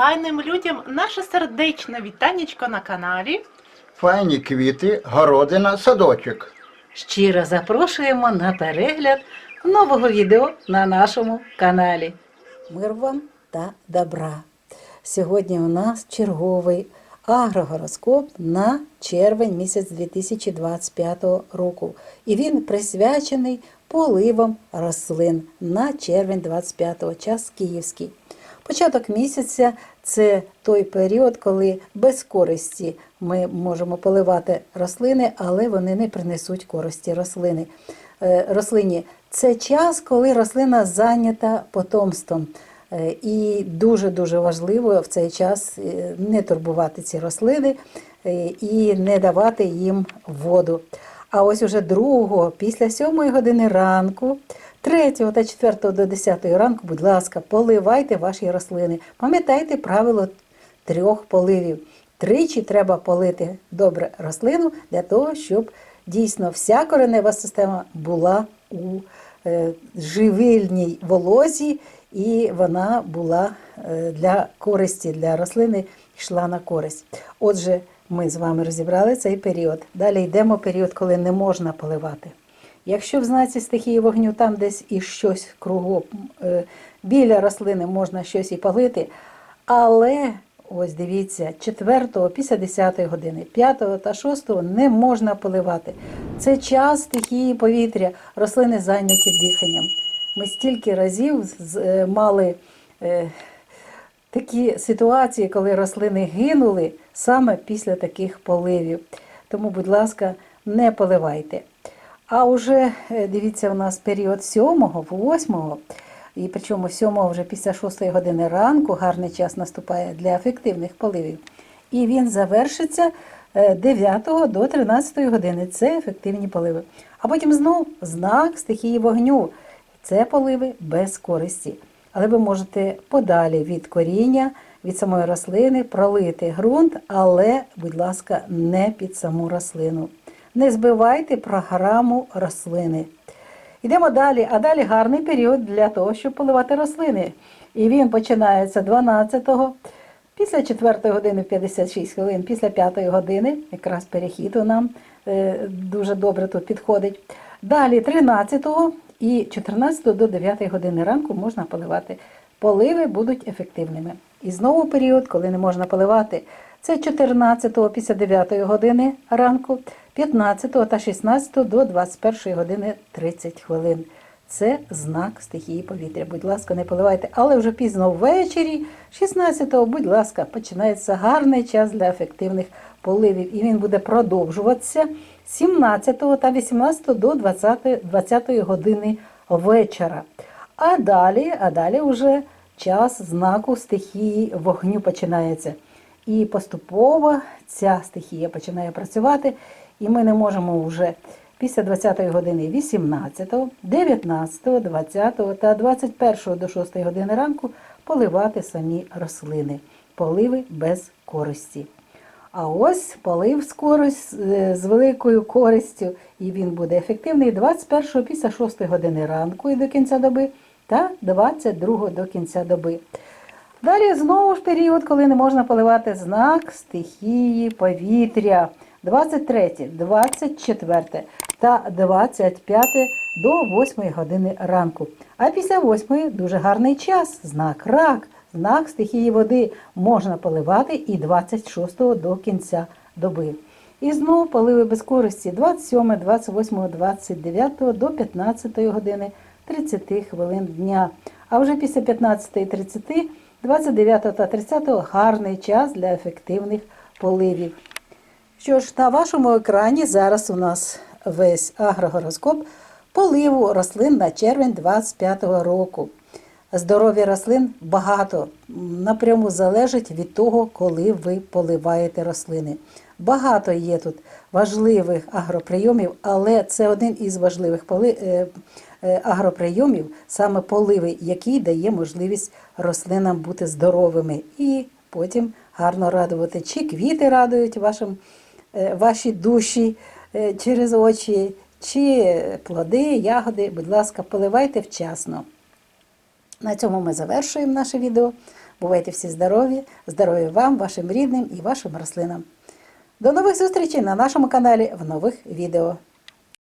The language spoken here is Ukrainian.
файним людям наше сердечне вітанечко на каналі. Файні квіти, городина, садочок. Щиро запрошуємо на перегляд нового відео на нашому каналі. Мир вам та добра. Сьогодні у нас черговий агрогороскоп на червень місяць 2025 року. І він присвячений поливам рослин на червень 25-го час київський. Початок місяця це той період, коли без користі ми можемо поливати рослини, але вони не принесуть користі рослини. Е, рослині. Це час, коли рослина зайнята потомством. Е, І дуже-дуже важливо в цей час е, не турбувати ці рослини і не давати їм воду. А ось уже другого, після 7 години ранку, 3 та 4 до 10 ранку, будь ласка, поливайте ваші рослини. Пам'ятайте правило трьох поливів. Тричі треба полити добре рослину для того, щоб дійсно вся коренева система була у е, живильній волозі, і вона була е, для користі для рослини йшла на користь. Отже, ми з вами розібрали цей період. Далі йдемо період, коли не можна поливати. Якщо в знаці стихії вогню там десь і щось кругом е, біля рослини можна щось і полити, але ось дивіться, 4 після 10 години, 5 та 6 не можна поливати. Це час стихії повітря, рослини зайняті диханням. Ми стільки разів е, мали е, такі ситуації, коли рослини гинули саме після таких поливів. Тому, будь ласка, не поливайте. А вже е, дивіться, у нас період 7-го, 8-го, і причому 7-го вже після 6 години ранку гарний час наступає для ефективних поливів. І він завершиться е, 9 до 13 години. Це ефективні поливи. А потім знов знак стихії вогню. Це поливи без користі. Але ви можете подалі від коріння, від самої рослини пролити ґрунт, але, будь ласка, не під саму рослину. Не збивайте програму рослини. Йдемо далі, а далі гарний період для того, щоб поливати рослини. І він починається 12-го, після 4 години 56 хвилин, після 5 години, якраз перехід у нам е, дуже добре тут підходить. Далі 13-го і 14 до 9 години ранку можна поливати. Поливи будуть ефективними. І знову період, коли не можна поливати, це 14 після 9 години ранку, 15 та 16 до 21 години 30 хвилин. Це знак стихії повітря. Будь ласка, не поливайте. Але вже пізно ввечері, 16-го, будь ласка, починається гарний час для ефективних поливів. І він буде продовжуватися 17 та 18 до 20, 20 години вечора. А далі, а далі вже час знаку стихії вогню починається. І поступово ця стихія починає працювати, і ми не можемо вже після 20 години 18, 19, 20 та 21 до 6 години ранку поливати самі рослини. Поливи без користі. А ось полив з, користь, е, з великою користю, і він буде ефективний 21 після 6 години ранку і до кінця доби, та 22 до кінця доби. Далі знову ж період, коли не можна поливати знак стихії повітря. 23, 24 та 25 до 8 години ранку. А після 8 дуже гарний час, знак рак, знак стихії води можна поливати і 26 до кінця доби. І знову поливи без користі 27, 28, 29 до 15 години 30 хвилин дня. А вже після 15.30, 29 та 30 гарний час для ефективних поливів. Що ж, на вашому екрані зараз у нас весь агрогороскоп поливу рослин на червень 25 року. Здоров'я рослин багато напряму залежить від того, коли ви поливаєте рослини. Багато є тут важливих агроприйомів, але це один із важливих е, е, агроприйомів, саме поливи, який дає можливість рослинам бути здоровими і потім гарно радувати. Чи квіти радують вашим, е, ваші душі через очі, чи плоди, ягоди, будь ласка, поливайте вчасно. На цьому ми завершуємо наше відео. Бувайте всі здорові, здоров'я вам, вашим рідним і вашим рослинам. До нових зустрічей на нашому каналі в нових відео.